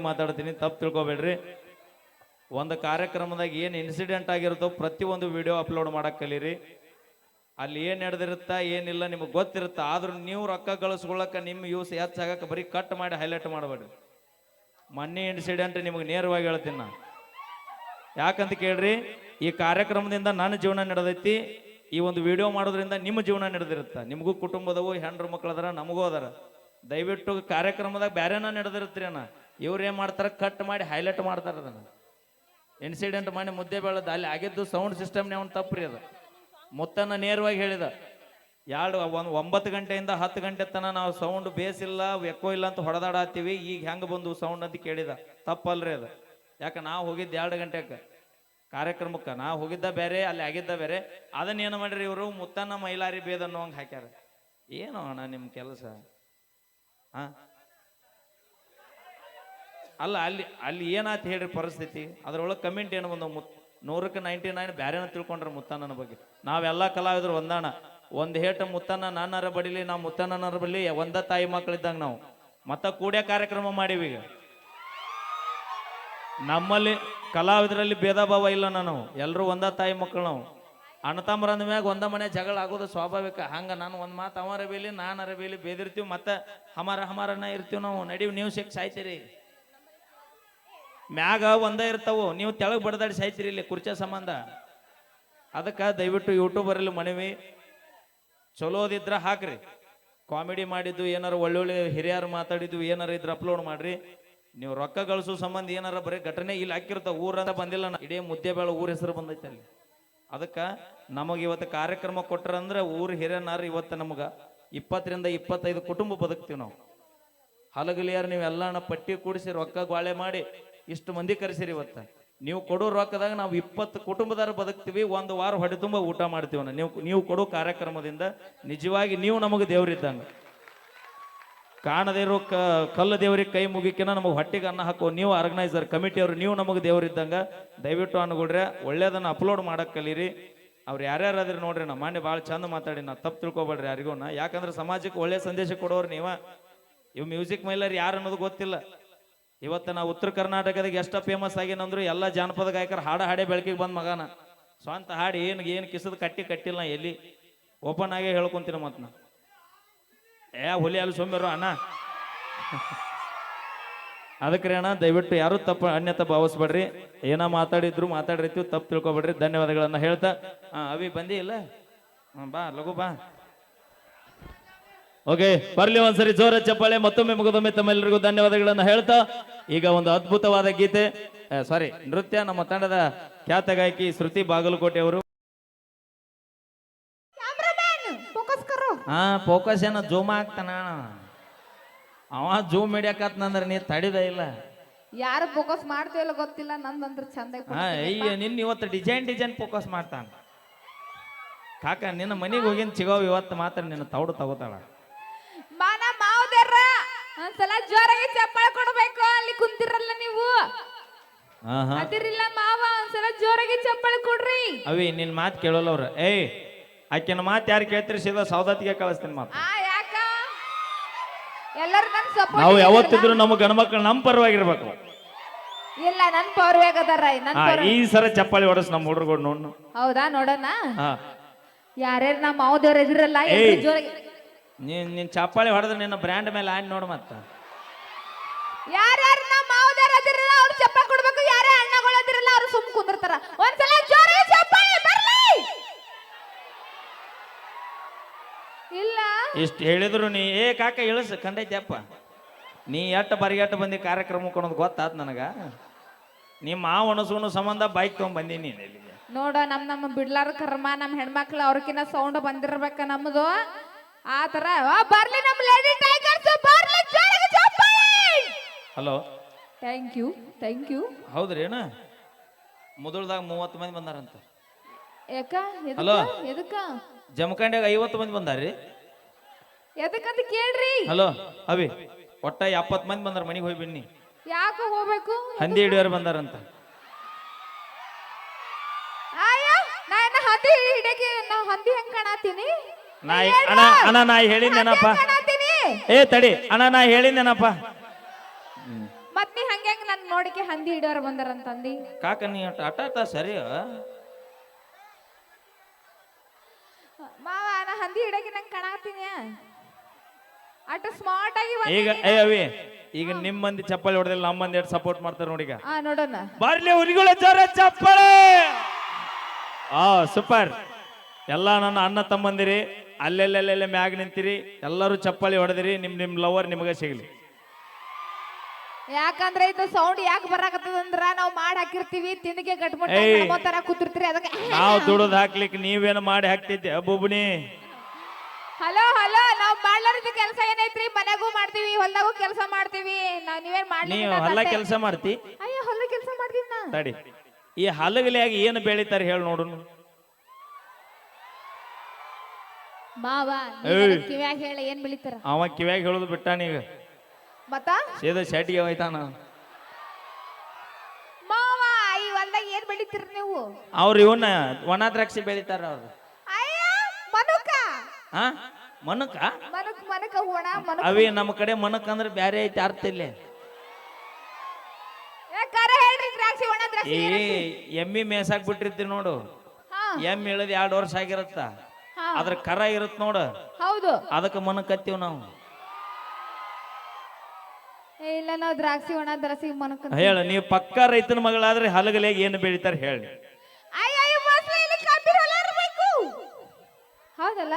ಮಾತಾಡ್ತೀನಿ, ತಪ್ಪು ತಿಳ್ಕೊಬೇಡ್ರಿ. ಒಂದು ಕಾರ್ಯಕ್ರಮದಾಗ ಏನು ಇನ್ಸಿಡೆಂಟ್ ಆಗಿರುತ್ತೋ ಪ್ರತಿಯೊಂದು ವಿಡಿಯೋ ಅಪ್ಲೋಡ್ ಮಾಡಕ್ಕೆ ಕಲೀರಿ. ಅಲ್ಲಿ ಏನು ನಡೆದಿರುತ್ತಾ, ಏನಿಲ್ಲ ನಿಮಗೆ ಗೊತ್ತಿರುತ್ತಾ, ಆದರೂ ನೀವು ರೊಕ್ಕ ಕಳಿಸ್ಕೊಳ್ಳೋಕೆ ನಿಮ್ಮ ಯೂಸ್ ಹೆಚ್ಚಾಗಕ್ಕೆ ಬರೀ ಕಟ್ ಮಾಡಿ ಹೈಲೈಟ್ ಮಾಡಬೇಡ್ರಿ. ಮೊನ್ನೆ ಇನ್ಸಿಡೆಂಟ್ ನಿಮಗೆ ನೇರವಾಗಿ ಹೇಳ್ತೀನಿ ನಾನು ಯಾಕಂತ ಕೇಳ್ರಿ, ಈ ಕಾರ್ಯಕ್ರಮದಿಂದ ನನ್ನ ಜೀವನ ನಡೆದೈತಿ. ಈ ಒಂದು ವಿಡಿಯೋ ಮಾಡೋದ್ರಿಂದ ನಿಮ್ಮ ಜೀವನ ನಡೆದಿರುತ್ತೆ. ನಿಮಗೂ ಕುಟುಂಬದವು ಹೆಣ್ಣು ಮಕ್ಕಳದಾರ ನಮಗೂ ಅದಾರ. ದಯವಿಟ್ಟು ಕಾರ್ಯಕ್ರಮದಾಗ ಬ್ಯಾರೇನ ನಡೆದಿರುತ್ತೀರಿ ಅಣ್ಣ. ಇವ್ರು ಏನು ಮಾಡ್ತಾರೆ? ಕಟ್ ಮಾಡಿ ಹೈಲೈಟ್ ಮಾಡ್ತಾರೆ ಅದನ್ನು. ಇನ್ಸಿಡೆಂಟ್ ಮಾಡಿ ಮುದ್ದೆ ಬೆಳೆದ ಅಲ್ಲಿ ಆಗಿದ್ದು ಸೌಂಡ್ ಸಿಸ್ಟಮ್ನೇ ಒಂದು ರೀ ಅದು. ಮುತ್ತನ ನೇರವಾಗಿ ಹೇಳಿದ. ಎರಡು, ಒಂದು ಒಂಬತ್ತು ಗಂಟೆಯಿಂದ ಹತ್ತು ಗಂಟೆ ತನಕ ನಾವು ಸೌಂಡ್ ಬೇಸ್ ಇಲ್ಲ ಎಕ್ಕೋ ಇಲ್ಲ ಅಂತ ಹೊಡೆದಾಡತ್ತೀವಿ, ಈಗ ಹೆಂಗೆ ಬಂದು ಸೌಂಡ್ ಅಂತ ಕೇಳಿದ. ತಪ್ಪಲ್ರಿ ಅದು. ಯಾಕೆ, ನಾವು ಹೋಗಿದ್ದು ಎರಡು ಗಂಟೆಗೆ ಕಾರ್ಯಕ್ರಮಕ್ಕೆ, ನಾವು ಹೋಗಿದ್ದ ಬೇರೆ ಅಲ್ಲಿ ಆಗಿದ್ದ ಬೇರೆ ಅದನ್ನ ಏನು ಮಾಡ್ರಿ ಇವರು? ಮುತ್ತನ್ನ ಮೈಲಾರಿ ಬೇದನ್ನು ಹಂಗೆ ಹಾಕ್ಯಾರ. ಏನು ಅಣ್ಣ ನಿಮ್ಮ ಕೆಲಸ? ಹಾ ಅಲ್ಲ, ಅಲ್ಲಿ ಅಲ್ಲಿ ಏನಾಯ್ತು ಹೇಳ್ರಿ ಪರಿಸ್ಥಿತಿ? ಅದ್ರೊಳಗೆ ಕಮೆಂಟ್ ಏನು ಬಂದವು ಮುತ್, ನೂರಕ್ಕೆ ನೈಂಟಿ ನೈನ್ ಬ್ಯಾರೇನ ತಿಳ್ಕೊಂಡ್ರೆ ಮುತ್ತಣ್ಣನ ಬಗ್ಗೆ. ನಾವೆಲ್ಲ ಕಲಾವಿದರು ಒಂದಾಣ ಒಂದು ಹೇಟ ಮುತ್ತಣ್ಣ ನಾನಾರ ಬಡಿಲಿ ನಾವು ಮುತ್ತಣ್ಣನರ ಬಡಲಿ, ಒಂದ ತಾಯಿ ಮಕ್ಕಳಿದ್ದಂಗೆ ನಾವು. ಮತ್ತೆ ಕೂಡೇ ಕಾರ್ಯಕ್ರಮ ಮಾಡೀವಿ ಈಗ. ನಮ್ಮಲ್ಲಿ ಕಲಾವಿದರಲ್ಲಿ ಭೇದ ಭಾವ ಇಲ್ಲ ನಾನು ಎಲ್ಲರೂ ಒಂದ ತಾಯಿ ಮಕ್ಕಳು ನಾವು. ಅಣ್ಣ ತಮ್ಮರ ಅಂದ ಮ್ಯಾಗ ಒಂದ ಮನೆ ಜಗಳ ಆಗೋದು ಸ್ವಾಭಾವಿಕ. ಹಂಗ ನಾನು ಒಂದು ಮಾತು ಅವರ ಬೇಲಿ, ನಾನರ ಬೇಲಿ ಬೇದಿರ್ತೀವಿ, ಮತ್ತೆ ಹಮಾರ ಹಮಾರನ ಇರ್ತೀವಿ ನಾವು. ನಡೀವಿ, ನೀವು ಸಿಕ್ ಸಾಯ್ತೀರಿ. ಮ್ಯಾಗ ಒಂದೇ ಇರ್ತಾವು. ನೀವು ತೆಳಗ್ ಬಡದಾಡಿ ಸಾಯ್ತೀರಿ ಇಲ್ಲಿ ಕುರ್ಚೆ ಸಂಬಂಧ. ಅದಕ್ಕೆ ದಯವಿಟ್ಟು ಯೂಟ್ಯೂಬರಲ್ಲಿ ಮನವಿ. ಚಲೋದಿದ್ರ ಹಾಕ್ರಿ. ಕಾಮಿಡಿ ಮಾಡಿದ್ದು ಏನಾರು ಒಳ್ಳೊಳ್ಳೆ ಹಿರಿಯರು ಮಾತಾಡಿದ್ದು ಏನಾರ ಇದ್ರ ಅಪ್ಲೋಡ್ ಮಾಡ್ರಿ. ನೀವು ರೊಕ್ಕ ಗಳಿಸೋ ಸಂಬಂಧ ಏನಾರ ಬರೀ ಘಟನೆ ಇಲ್ಲಿ ಹಾಕಿರ್ತಾವ. ಊರಂತ ಬಂದಿಲ್ಲ ನಾ. ಇಡೀ ಮುದ್ದೆಬೇಳ ಊರ ಹೆಸರು ಬಂದೈತೆ ಅಲ್ಲಿ. ಅದಕ್ಕೆ ನಮಗೆ ಇವತ್ತು ಕಾರ್ಯಕ್ರಮ ಕೊಟ್ರಂದ್ರೆ ಊರು ಹಿರಿಯನಾರು ಇವತ್ತು ನಮಗೆ ಇಪ್ಪತ್ತರಿಂದ ಇಪ್ಪತ್ತೈದು ಕುಟುಂಬ ಬದುಕ್ತೀವಿ ನಾವು. ಹಲಗಲಿಯಾರು ನೀವೆಲ್ಲ ಪಟ್ಟಿ ಕೂಡಿಸಿ ರೊಕ್ಕ ಗ್ವಾಳೆ ಮಾಡಿ ಇಷ್ಟು ಮಂದಿ ಕರೆಸಿರಿ ಇವತ್ತ. ನೀವು ಕೊಡೋ ರೊಕ್ಕದಾಗ ನಾವು ಇಪ್ಪತ್ತು ಕುಟುಂಬದಾರ ಬದುಕ್ತೀವಿ, ಒಂದು ವಾರ ಹೊಡೆ ತುಂಬ ಊಟ ಮಾಡ್ತೀವಿ ನೀವು ನೀವು ಕೊಡೋ ಕಾರ್ಯಕ್ರಮದಿಂದ ನಿಜವಾಗಿ ನೀವು ನಮಗೆ ದೇವರಿದ್ದಂಗೆ. ಕಾಣದೇ ಇರೋ ಕ, ಕಲ್ಲು ದೇವ್ರಿಗೆ ಕೈ ಮುಗಿಕಿನ ನಮಗೆ ಹೊಟ್ಟೆಗೆ ಅನ್ನ ಹಾಕೋ ನೀವು ಆರ್ಗನೈಸರ್ ಕಮಿಟಿಯವರು, ನೀವು ನಮಗೆ ದೇವರಿದ್ದಂಗೆ. ದಯವಿಟ್ಟು ಅನ್ಕೊಡ್ರೆ ಒಳ್ಳೇದನ್ನು ಅಪ್ಲೋಡ್ ಮಾಡೋಕೆ ಕಲೀರಿ. ಅವ್ರು ಯಾರ್ಯಾರು ಅದ್ರಿ ನೋಡ್ರಿ, ನಮ್ಮ ಮಾನ್ಯ ಭಾಳ ಚಂದ ಮಾತಾಡಿ ನಾ ತಪ್ಪು ತಿಳ್ಕೊಬೇಡ್ರಿ ಯಾರಿಗೂ ಯಾಕಂದ್ರೆ ಸಮಾಜಕ್ಕೆ ಒಳ್ಳೆ ಸಂದೇಶ ಕೊಡೋರು ನೀವ. ಇವ್ ಮ್ಯೂಸಿಕ್ ಮೈಲರ್ ಯಾರು ಅನ್ನೋದು ಗೊತ್ತಿಲ್ಲ. ಇವತ್ತು ನಾವು ಉತ್ತರ ಕರ್ನಾಟಕದಾಗ ಎಷ್ಟ ಫೇಮಸ್ ಆಗಿನಂದ್ರು ಎಲ್ಲ ಜಾನಪದ ಗಾಯಕರು ಹಾಡ ಹಾಡೇ ಬೆಳಕಿಗೆ ಬಂದ ಮಗನ. ಸ್ವಂತ ಹಾಡು ಏನು ಏನು ಕಿಸದ ಕಟ್ಟಿ ಕಟ್ಟಿಲ್ಲ ಎಲ್ಲಿ? ಓಪನ್ ಆಗೇ ಹೇಳ್ಕೊಂತೀನಿ ಮತ್ತೆ ನಾ. ಏ ಹುಲಿ ಅಲ್ಲಿ ಸೋಮ್ಯರು ಅಣ್ಣ. ಅದಕ್ಕೆ ಅಣ್ಣ ದಯವಿಟ್ಟು ಯಾರು ತಪ್ಪು ಅನ್ಯತ ಭಾವಿಸ್ಬೇಡ್ರಿ. ಏನೋ ಮಾತಾಡಿದ್ರು ಮಾತಾಡಿರ್ತೀವಿ ತಪ್ಪು ತಿಳ್ಕೊಬೇಡ್ರಿ. ಧನ್ಯವಾದಗಳನ್ನ ಹೇಳ್ತಾ ಹಾಂ ಅವಿ ಬಂದಿ ಇಲ್ಲ? ಹ್ಮ್, ಬಾ ಲಘು ಬಾ. ಓಕೆ ಬರ್ಲಿ ಒಂದ್ಸರಿ ಜೋರ ಚಪ್ಪಾಳೆ ಮತ್ತೊಮ್ಮೆ ಮುಗಿದೊಮ್ಮೆ ತಮ್ಮೆಲ್ಲರಿಗೂ ಧನ್ಯವಾದಗಳನ್ನ ಹೇಳ್ತಾ ಈಗ ಒಂದು ಅದ್ಭುತವಾದ ಗೀತೆ ಸಾರಿ ನೃತ್ಯ ನಮ್ಮ ತಂಡದ ಖ್ಯಾತ ಗಾಯಕಿ ಶ್ರುತಿ ಬಾಗಲಕೋಟೆ ಅವರು. ಹಾ ಫೋಕಸ್ ಏನ ಜೂಮ್ ಆಗ್ತಾನ ಅವ ಜೂಮ್ ಹಿಡಿಯಕತ್ನಂದ್ರ ನೀ ತಡಿದ ಇಲ್ಲ. ಯಾರು ಫೋಕಸ್ ಮಾಡ್ತೀವಲ್ಲ ಗೊತ್ತಿಲ್ಲ ನಂದಂದ್ರೆ ಚಂದ ಅಯ್ಯ ನಿನ್ನ ಇವತ್ತು ಡಿಸೈನ್ ಡಿಸೈನ್ ಫೋಕಸ್ ಮಾಡ್ತಾನ. ಕಾಕ ನಿನ್ನ ಮನೆಗೆ ಹೋಗಿನ ಸಿಗೋ ಇವತ್ತು ಮಾತ್ರ ನಿನ್ನ ತೌಡು ತಗೋತಾಳ. ಒಂದ್ಸಲ ಜೋರಾಗಿ ಚಪ್ಪಾಳ ಕೊಡ್ಬೇಕು ಅಲ್ಲಿ ಕುಂತಿರಲ್ಲ ನೀವು. ಅದಿರಿಲ್ಲ ಮಾವ ಒಂದ್ಸಲ ಜೋರಾಗಿ ಚಪ್ಪಾಳ ಕೊಡ್ರಿ. ಅವಿ ನಿನ್ ಮಾತು ಕೇಳಲ್ಲ ಅವ್ರ. ಏಯ್ ಆಕಿನ ಮಾತು ಯಾರು ಕೇಳ್ತೀರಿ? ಸೀದಾ ಸೌದತ್ತಿಗೆ ಕಳಿಸ್ತೀನಿ ಮಾತು. ಆ ಯಾಕ? ಎಲ್ಲರೂ ನನ್ ಸಪೋರ್ಟ್ ನಾವು ಯಾವತ್ತಿದ್ರು ನಮ್ಮ ಗಣಮಕ್ಕಳು ನಮ್ಮ ಪರವಾಗಿರ್ಬೇಕು. ಇಲ್ಲ ನನ್ ಪೌರ್ವ್ಯಾಗ ಅದಾರ ನನ್ ಪೌರ್ವ ಈ ಸರ ಚಪ್ಪಾಳಿ ಹೊಡಸ್ ನಮ್ಮ ಹುಡುಗರು ನೋಡ್ ಹೌದಾ ನೋಡೋಣ? ಹಾ. ಯಾರ್ಯಾರು ನಮ್ಮ ಮಾವದೇವ್ರ ಎದಿರಲ್ಲ ಎಲ್ರು ಏಯ್. ಜೋರಾಗಿ ನೀನ್ ನಿನ್ ಚಪ್ಪಾಳಿ ಹೊಡೆದ್ರೆ ನಿನ್ನ ಬ್ರ್ಯಾಂಡ್ ಮೇಲೆ ಆನ್ ನೋಡು ಮತ್ತ. ಯಾರ್ಯಾರು ನಮ್ಮ ಮಾವದಾರ ಅದಿರಲ್ಲ ಅವ್ರು ಚಪ್ಪಾಳೆ ಕೊಡ್ಬೇಕು ಯಾರೇ ಅಣ್ಣಗಳು ಅದಿರಲ್ಲ ಅವ್ರು ಸುಮ್ ಕುಂದಿರ್ತಾರ. ಒಂದ್ಸಲ ಜೋರಿ ಚಪ್ಪಾಳೆ ಬರ್ಲಿ! ಇಲ್ಲ. ಇಷ್ಟು ಹೇಳಿದ್ರು ನೀ ಏ ಕಾಕ ಇಳಿಸ್ ಕಂಡೈತಪ್ಪ ನೀ ಎಟ್ಟ ಬರಿಗೆಟ್ಟ ಬಂದಿ ಕಾರ್ಯಕ್ರಮಕ್ಕೆ ಕೊಡೋದು ಗೊತ್ತಾತ್ ನನಗ. ನಿಮ್ಮ ಮಾವ ಅಣಸುವನು ಸಂಬಂಧ ಬೈಕ್ ತಗೊಂಡ್ ಬಂದೀನಿ ನೀನ್ ಇಲ್ಲಿಗೆ. ನೋಡ ನಮ್ ನಮ್ಮ ಬಿಡ್ಲಾರ ಕರ್ಮ ನಮ್ ಹೆಣ್ಮಕ್ಳು ಅವ್ರಕಿನ್ನ ಸೌಂಡ್ ಬಂದಿರ್ಬೇಕ ನಮ್ದು. ಆ ತರ ಬರ್ಲಿ ನಮ್ ಲೇಡಿ ಟೈಗರ್ಸ್ ಬರ್ಲಿ ಜೋರಾಗಿ ಚಪ್ಪಾಳೆ hello thank you thank you ಹೌದ್ರಿ ಏನ ಮೊದಲದಾಗ ಮೂವತ್ತು ಮಂದಿ ಬಂದಾರಂತ. ಯಾಕ? ಹಲೋ ಎದಕ್ಕ? ಜಮಖಂಡ್ಯಾಗ ಐವತ್ತು ಮಂದಿ ಬಂದಾರ್ರಿ. ಎದಕ್ಕಂತ ಕೇಳ್ರಿ. ಹಲೋ ಅವಿ ಒಟ್ಟ ಎಪ್ಪತ್ತು ಮಂದಿ ಬಂದಾರ ಮನೆಗೆ ಹೋಗಿ ಬನ್ನಿ. ಯಾಕ ಹೋಗ್ಬೇಕು? ಹಂದಿ ಹಿಡಿಯೋರು ಬಂದಾರಂತ. ಆಯಾ ನಾ ಹಂದಿ ಹಿಡಿಯಕ್ಕೆ ನಾ ಹಂದಿ ಹೆಂಗ್ ಕಾಣತೀನಿ ನಾ ಅಣ್ಣ ಅಣ್ಣ ನಾ ಹೇಳಿದ್ದೇನಪ್ಪ ಏ ತಡಿ ಅಣ್ಣ ನಾ ಹೇಳಿದ್ದೇನಪ್ಪ ಮತ್ತ ಮತ್ ನೀ ಹಂಗ್ಯಾಂಗ ನನ್ ನೋಡಿಕೆ ಹಂದಿ ಹಿಡಿಯೋರ್ ಬಂದರಂತಂದಿ ಕಾಕ ನೀ ಅಟಾಟ ಅಟ ಅಟ ಸರಿ ಮಾವ ನಾ ಹಂದಿ ಹಿಡಕ್ಕೆ ನಂಗೆ ಕಾಣಾತೀನಿ ಅಟ ಸ್ಮಾರ್ಟ್ ಆಗಿ ಈಗ ಏ ಅವಿ ಈಗ ನಿಮ್ ಮಂದಿ ಚಪ್ಪಲಿ ಹೊಡೆದಿಲ್ಲ ನಮ್ಮ ಮಂದಿ ಎಷ್ಟು ಸಪೋರ್ಟ್ ಮಾಡ್ತಾರೆ ನೋಡಿ ಈಗ. ಆ ನೋಡೋಣ. ಬರ್ಲಿ ಹುಲಿಗಳ ಜೋರ ಚಪ್ಪಳೆ ಆ ಸೂಪರ್ ಎಲ್ಲ ನನ್ನ ಅಣ್ಣ ತಮ್ಮಂದಿರಿ. ಅಲ್ಲೆಲ್ಲೆಲ್ಲೆಲ್ಲ ಮ್ಯಾಗ ನಿಂತಿರಿ ಎಲ್ಲರೂ ಚಪ್ಪಾಳಿ ಹೊಡೆದಿರಿ ನಿಮ್ ನಿಮ್ ಲವರ್ ನಿಮಗೆ ಸಿಗಲಿ. ಯಾಕಂದ್ರೆ ಇದು ಸೌಂಡ್ ಯಾಕೆ ಬರಾಕತ್ತದಂದ್ರ ನಾವು ಮಾಡಿ ಹಾಕಿರ್ತೀವಿ ತಿಂದಿಗೆ ಕಟ್ಬಿಟ್ಟು. ತರ ಕೂತಿರ್ತೀರಿ ಅದಕ್ಕೆ. ನಾವು ದುಡದ್ ಹಾಕ್ಲಿಕ್ಕೆ ನೀವೇನು ಮಾಡಿ ಹಾಕ್ತಿದ್ದೆ ಬುಬ್ನಿ ಹಲೋ ಹಲೋ ನಾವು ಮಾಡ್ಲಾರ್ದ ಕೆಲಸ ಏನೈತ್ರಿ? ಮನೆಗೂ ಮಾಡ್ತೀವಿ ಹೊಲ್ದಾಗೂ ಕೆಲಸ ಮಾಡ್ತೀವಿ. ನಾವ್ ನೀವೇನ್ ನೀವು ಮಾಡ್ಲಿಲ್ಲ ಹೊಲ. ಕೆಲಸ ಮಾಡ್ತಿ? ಅಯ್ಯೋ ಹೊಲ ಕೆಲಸ ಮಾಡ್ತೀವಿ ನಾ. ತಡಿ. ಈ ಹಲಗಲಿಯಾಗಿ ಏನು ಬೆಳಿತಾರೆ ಹೇಳಿ ನೋಡು ಮಾವ ಏಯ್. ಕಿವ್ಯಾಗ ಹೇಳ ಏನ್ ಬೆಳಿತಾರ? ಅವ ಕಿವ್ಯಾಗ ಹೇಳೋದು ಬಿಟ್ಟಾನೀಗ ಮತ್ತ? ಸೀದಾ ಶಾಟಿಗೆ ಹೋಯ್ತಾನ. ಮಾವ ಈ ಹೊಲ್ದಾಗ ಏನ್ ಬೆಳಿತೀರಿ ನೀವು? ಅವ್ರು ಇವನ್ನ ಒಣ ದ್ರಾಕ್ಷಿ ಬೆಳಿತಾರ ಅವ್ರು. ಅಯ್ಯ ಮನುಕ. ಹಾ? ಮನಕ? ಮನುಕ್ ಮನುಕ ಹೋಣ ಮನುಕ ಅವಿ ನಮ್ಮ ಕಡೆ ಮನಕ್ ಅಂದ್ರೆ ಬ್ಯಾರೆ ಐತಿ ಅರ್ಥ ಇಲ್ಲ. ಏ, ಕರೆ ಹೇಳ್ರಿ ದ್ರಾಕ್ಷಿ ಒಣ ದ್ರಾಕ್ಷಿ ಈ ಏನಂತಿ? ಎಮ್ಮಿ ಮೇಸಾಕ್ ಬಿಟ್ಟಿರ್ತೀವಿ ನೋಡು. ಹಾ. ಎಮ್ಮಿ ಇಳದ್ ಎರಡು ವರ್ಷ ಆಗಿರತ್ತ. ಅದ್ರ ಕರ ಇರುತ್ತೆ ನೋಡು. ಹೌದು. ಅದಕ್ಕೆ ಮನ ಕತ್ತೀವ್ ನಾವು. ಏ, ಇಲ್ಲ ನಾವು ದ್ರಾಕ್ಷಿ ಒಣ ದ್ರಾಕ್ಷಿ ಮನ ಹೇಳ ನೀವು ಪಕ್ಕ ರೈತನ ಮಗಳಾದ್ರೆ ಹಲಗಲೇ ಏನು ಬೆಳಿತಾರೆ ಹೇಳಿ. ಹೌದಲ್ಲ?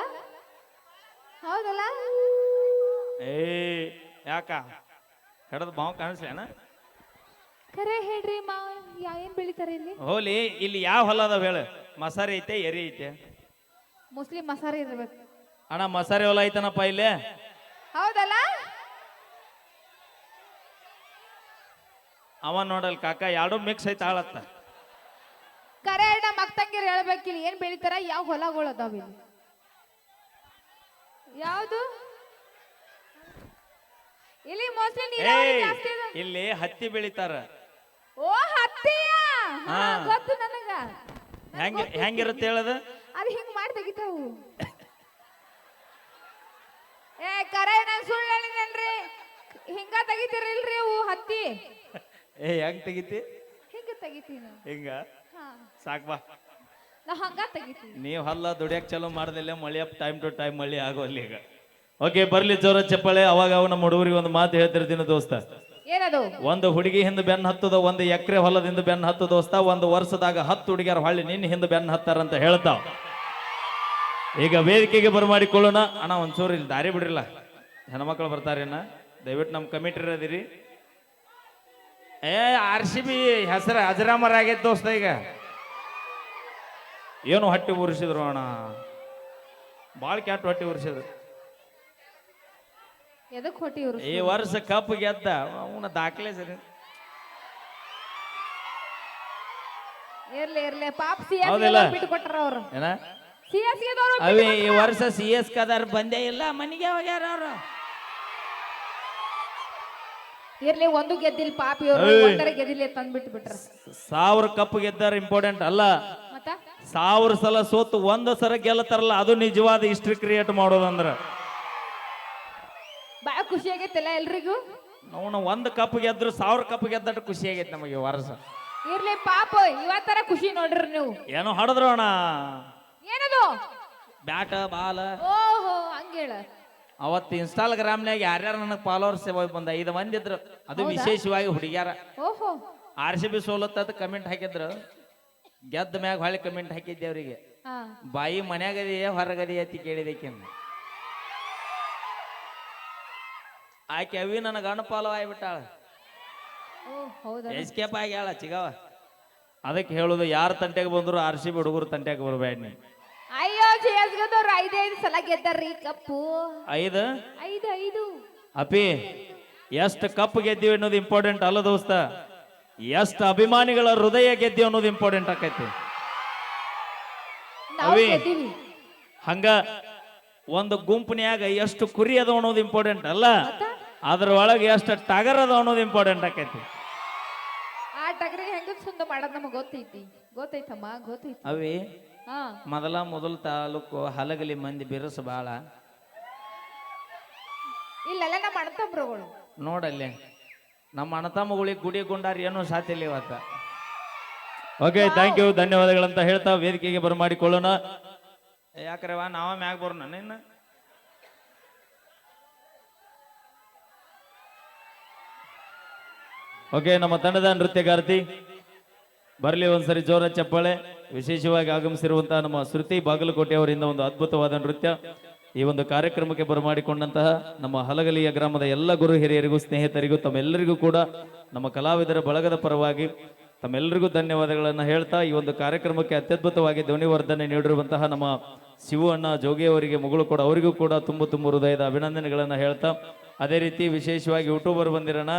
ಹೌದಲ್ಲ? ಏ ಯಾಕ? ಹಿಡದ್ ಬಾವು ಕಾಣಿಸ್ಲೇನ? ಕರೆ ಹೇಳ್ರಿ ಮಾವ ಯಾ- ಏನ್ ಬೆಳಿತಾರೆ ಇಲ್ಲಿ? ಹೋಲಿ ಇಲ್ಲಿ ಯಾವ ಹೊಲ ಅದಾವ ಹೇಳ? ಮಸಾರಿ ಐತೆ ಎರಿ ಐತೆ? ಮುಸ್ಲಿಂ ಮಸಾರಿ ಇರಬೇಕು. ಅಣ್ಣ ಮಸಾರಿ ಹೊಲ ಐತನಪ್ಪ ಇಲ್ಲೇ? ಹೌದಲ್ಲ? ಅವ ನೋಡಲ್ ಕಾಕ ಎರಡು ಮಿಕ್ಸ್ ಐತೆ ಆಳತ್ತ. ಕರೆ ಹೇಳ ಮಕ್ತಂಗಿರ್ ಹೇಳ್ಬೇಕಿಲ್ಲ ಏನ್ ಬೆಳಿತಾರ? ಯಾವ ಹೊಲಗಳು ಅದಾವ ಇಲ್ಲಿ? ಯಾವ್ದು? ಇಲ್ಲಿ ಮೋಸ್ಟ್ಲಿ ನೀರಾವರಿ ಜಾಸ್ತಿ ಇಲ್ಲಿ ಹತ್ತಿ ಬೆಳಿತಾರ. ಓ ಹತ್ತಿಯ? ಹಾ, ಹಾ. ಗೊತ್ತು ನನಗ. ಹೆಂಗ ಹೆಂಗಿರುತ್ತೆ ಹೇಳದ? ಅದು ಹಿಂಗ್ ಮಾಡಿ ತೆಗಿತಾವು. ಏ ಕರೆ ನಾನು ಸುಳ್ಳು ಹೇಳಿದೇನ್ರಿ ಹಿಂಗ ತೆಗಿತೀರಿಲ್ರಿ ಅವು ಹತ್ತಿ. ಏ ಹೆಂಗ್ ತೆಗಿತಿ? ಹಿಂಗ ತೆಗಿತೀನಿ ಹಿಂಗ? ಹಾ. ಸಾಕ್ ಬಾ. ನಾ ಹಂಗ ತೆಗಿತೀನಿ. ನೀವ್ ಹಲ್ಲ ದುಡಿಯಕ್ ಚಲೋ ಮಾಡ್ದಿಲ್ಲ ಮಳಿ ಅಪ್ ಟೈಮ್ ಟು ಟೈಮ್ ಮಳಿ ಆಗೋಲ್ಲ ಈಗ. ಓಕೆ ಬರ್ಲಿ ಜೋರ ಚಪ್ಪಳೆ. ಅವಾಗ ಅವ ನಮ್ಮ ಹುಡುಗರಿಗೆ ಒಂದು ಮಾತು ಹೇಳ್ತಿರ್ತೀನಿ ದೋಸ್ತ. ಏನದು? ಒಂದು ಹುಡುಗಿ ಹಿಂದೆ ಬೆನ್ನ ಹತ್ತದ ಒಂದು ಎಕರೆ ಹೊಲದಿಂದ ಬೆನ್ನ ಹತ್ತು ದೋಸ್ತ ಒಂದು ವರ್ಷದಾಗ ಹತ್ತು ಹುಡುಗಿಯರ ಹೊಳ್ಳಿ ನಿನ್ನ ಹಿಂದೆ ಬೆನ್ನ ಹತ್ತಾರಂತ ಹೇಳ್ತಾವ. ಈಗ ವೇದಿಕೆಗೆ ಬರಮಾಡಿಕೊಳ್ಳೋಣ. ಅಣ್ಣ ಒಂಚೂರು ಇಲ್ಲಿ ದಾರಿ ಬಿಡ್ರಿಲ್ಲ. ಹೆಣ್ಮಕ್ಳು ಬರ್ತಾರೇನ ದಯವಿಟ್ಟು ನಮ್ಮ ಕಮಿಟಿ ಇರೋದಿರಿ. ಏ ಆರ್ ಸಿ ಬಿ ಹೆಸರು ಅಜರಾಮರ ಆಗೈತೆ ದೋಸ್ತ ಈಗ. ಏನು ಹೊಟ್ಟೆ ಉರಿಸಿದ್ರು ಅಣ್ಣ? ಭಾಳ ಕ್ಯಾಟ್ ಹೊಟ್ಟೆ ಉರಿಸಿದ್ರು ಹೊಟ್ಟಿ ಈ ವರ್ಷ ಕಪ್ ಗೆದ್ದ. ಅವನ ದಾಖಲೆ ಸರಿ. ಇರ್ಲಿ ಇರ್ಲಿ ಪಾಪ? ಬಿಟ್ಟು ಕೊಟ್ರ ಅವ್ರು. ಏನ? ದವರು ಅವಿ ಈ ವರ್ಷ ಸಿ ಎಸ್ ಕದಾರ್ ಬಂದೇ ಇಲ್ಲ ಮನೆಗೆ ಹೋಗ್ಯಾರ ಅವ್ರು. ಇರ್ಲಿ ಒಂದು ಗೆದ್ದಿಲ್ಲ ಪಾಪಿ ಅವರು ಏಯ್. ಒಂದರ ಗೆದ್ದಿಲ್ಲ ತಂದ್ಬಿಟ್ಟು ಬಿಟ್ರ ಸಾವಿರ ಕಪ್ ಗೆದ್ದಾರ ಇಂಪಾರ್ಟೆಂಟ್ ಅಲ್ಲ. ಮತ್ತ? ಸಾವಿರ ಸಲ ಸೋತು ಒಂದು ಸಲ ಗೆಲ್ಲತಾರಲ್ಲ ಅದು ನಿಜವಾದ ಹಿಸ್ಟ್ರಿ ಕ್ರಿಯೇಟ್ ಮಾಡೋದಂದ್ರ. ಬಾಳ ಖುಷಿ ಆಗೈತಿಲ್ಲ ಎಲ್ರಿಗೂ? ಅವನು ಒಂದು ಕಪ್ ಗೆದ್ರು ಸಾವಿರ ಕಪ್ ಗೆದ್ದಟ್ಟು ಖುಷಿ ಆಗೈತೆ ನಮಗೆ ಈ ವರ್ಷ. ಇರ್ಲಿ ಪಾಪ ಇವತ್ತರ ಖುಷಿ ನೋಡ್ರಿ ನೀವು. ಏನೋ ಹಡದ್ರು ಅಣ್ಣ. ಏನದು? Bat ball. ಓಹೋ ಹಂಗೇಳ. ಅವತ್ತು ಇನ್ಸ್ಟಾಗ್ರಾಮ್ನಾಗ ಯಾರ್ಯಾರು ನನಗೆ ಫಾಲೋವರ್ಸ್ ಬಂದ ಐದು ಮಂದಿ ಇದ್ರು. ಅದು ವಿಶೇಷವಾಗಿ ಹುಡುಗ್ಯಾರ. ಓಹೋ. ಆರ್ ಸಿ ಬಿ ಸೋಲತ್ತದ ಕಮೆಂಟ್ ಹಾಕಿದ್ರು. ಗೆದ್ದ ಮ್ಯಾಗ ಹೊಳ್ಳಿ ಕಮೆಂಟ್ ಹಾಕಿದ್ದೆ ಅವರಿಗೆ. ಬಾಯಿ ಮನ್ಯಾಗದಿಯೇ ಹೊರಗದಿ ಅತಿ ಕೇಳಿದಕ್ಕೆ ಆಕೆ ಅವಿ ನನಗೆ ಅನುಪಾಲ ಆಗ್ಬಿಟ್ಟಾಳ. ಎಸ್ಕೇಪ್ ಆಗ್ಯಾಳ ಚಿಗವ. ಅದಕ್ಕೆ ಹೇಳುದು ಯಾರ ತಂಟೆಗೆ ಬಂದ್ರು ಆರ್ ಸಿ ಬಿ ಹುಡುಗರು ತಂಟೆಗೆ ಬರಬೇಡ. ನೀ ಐದೈದು ಸಲ ಗೆದ್ದಾರ್ರಿ ಕಪ್ಪು. ಐದು? ಐದು ಐದು. ಅಪಿ ಎಷ್ಟು ಕಪ್ ಗೆದ್ದೀವಿ ಅನ್ನೋದು ಇಂಪಾರ್ಟೆಂಟ್ ಅಲ್ಲ ದೋಸ್ತ. ಎಷ್ಟು ಅಭಿಮಾನಿಗಳ ಹೃದಯ ಗೆದ್ದೀವಿ ಅನ್ನೋದು ಇಂಪಾರ್ಟೆಂಟ್ ಆಕೈತಿ. ನಾವು ಅವಿ. ಗೆದ್ದೀವಿ. ಹಂಗ ಒಂದು ಗುಂಪನ್ಯಾಗ ಎಷ್ಟು ಕುರಿ ಅದ ಅನ್ನೋದು ಇಂಪಾರ್ಟೆಂಟ್ ಅಲ್ಲ. ಅದ್ರ ಒಳಗೆ ಎಷ್ಟು ಟಗರ್ ಅದ ಅನ್ನೋದು ಇಂಪಾರ್ಟೆಂಟ್ ಆಕೈತಿ. ಆ ಟಗರಿಗೆ ಹೆಂಗ ಸುಂದ ಮಾಡೋದು ನಮಗೆ ಗೊತ್ತೈತಿ. ಗೊತ್ತೈತಮ್ಮ ಗೊತ್ತೈತಿ. ಅವಿ ಮೊದಲ ಮೊದಲ ತಾಲೂಕು ಹಲಗಲಿ ಮಂದಿ ಬಿರುಸು ಬಾಳ. ಇಲ್ಲೆಲ್ಲ ನಮ್ಮ ನೋಡಲ್ಲಿ ನಮ್ಮ ಅಣ್ಣತಮ್ಮಗಳಿಗೆ ಗುಡಿ ಗುಂಡಾರ ಸಾಧ್ಯ ಇಲ್ಲ ಇವತ್ತ. ಓಕೆ ಥ್ಯಾಂಕ್ ಯು ಧನ್ಯವಾದಗಳಂತ ಹೇಳ್ತಾ ವೇದಿಕೆಗೆ ಬರಮಾಡಿಕೊಳ್ಳೋಣ ಯಾಕ್ರವ ನಾವ ಮ್ಯಾಗ ಬರೋಣ ನಿನ್ನ? ಓಕೆ ನಮ್ಮ ತಂಡದ ನೃತ್ಯಗಾರ್ತಿ. ಬರಲಿ ಒಂದ್ಸರಿ ಜೋರ ಚಪ್ಪಾಳೆ. ವಿಶೇಷವಾಗಿ ಆಗಮಿಸಿರುವಂತಹ ನಮ್ಮ ಶ್ರುತಿ ಬಾಗಲಕೋಟೆ ಅವರಿಂದ ಒಂದು ಅದ್ಭುತವಾದ ನೃತ್ಯ. ಈ ಒಂದು ಕಾರ್ಯಕ್ರಮಕ್ಕೆ ಬರಮಾಡಿಕೊಂಡಂತಹ ನಮ್ಮ ಹಲಗಲಿಯ ಗ್ರಾಮದ ಎಲ್ಲ ಗುರು ಹಿರಿಯರಿಗೂ, ಸ್ನೇಹಿತರಿಗೂ, ತಮ್ಮೆಲ್ಲರಿಗೂ ಕೂಡ ನಮ್ಮ ಕಲಾವಿದರ ಬಳಗದ ಪರವಾಗಿ ತಮ್ಮೆಲ್ಲರಿಗೂ ಧನ್ಯವಾದಗಳನ್ನು ಹೇಳ್ತಾ ಈ ಒಂದು ಕಾರ್ಯಕ್ರಮಕ್ಕೆ ಅತ್ಯದ್ಭುತವಾಗಿ ಧ್ವನಿವರ್ಧನೆ ನೀಡಿರುವಂತಹ ನಮ್ಮ ಶಿವಣ್ಣ ಅಣ್ಣ ಜೋಗಿ ಅವರಿಗೆ, ಮಗಳು ಕೂಡ ಅವರಿಗೂ ಕೂಡ ತುಂಬ ತುಂಬ ಹೃದಯದ ಅಭಿನಂದನೆಗಳನ್ನು ಹೇಳ್ತಾ, ಅದೇ ರೀತಿ ವಿಶೇಷವಾಗಿ ಯೂಟ್ಯೂಬರ್ ಬಂದಿರೋಣ.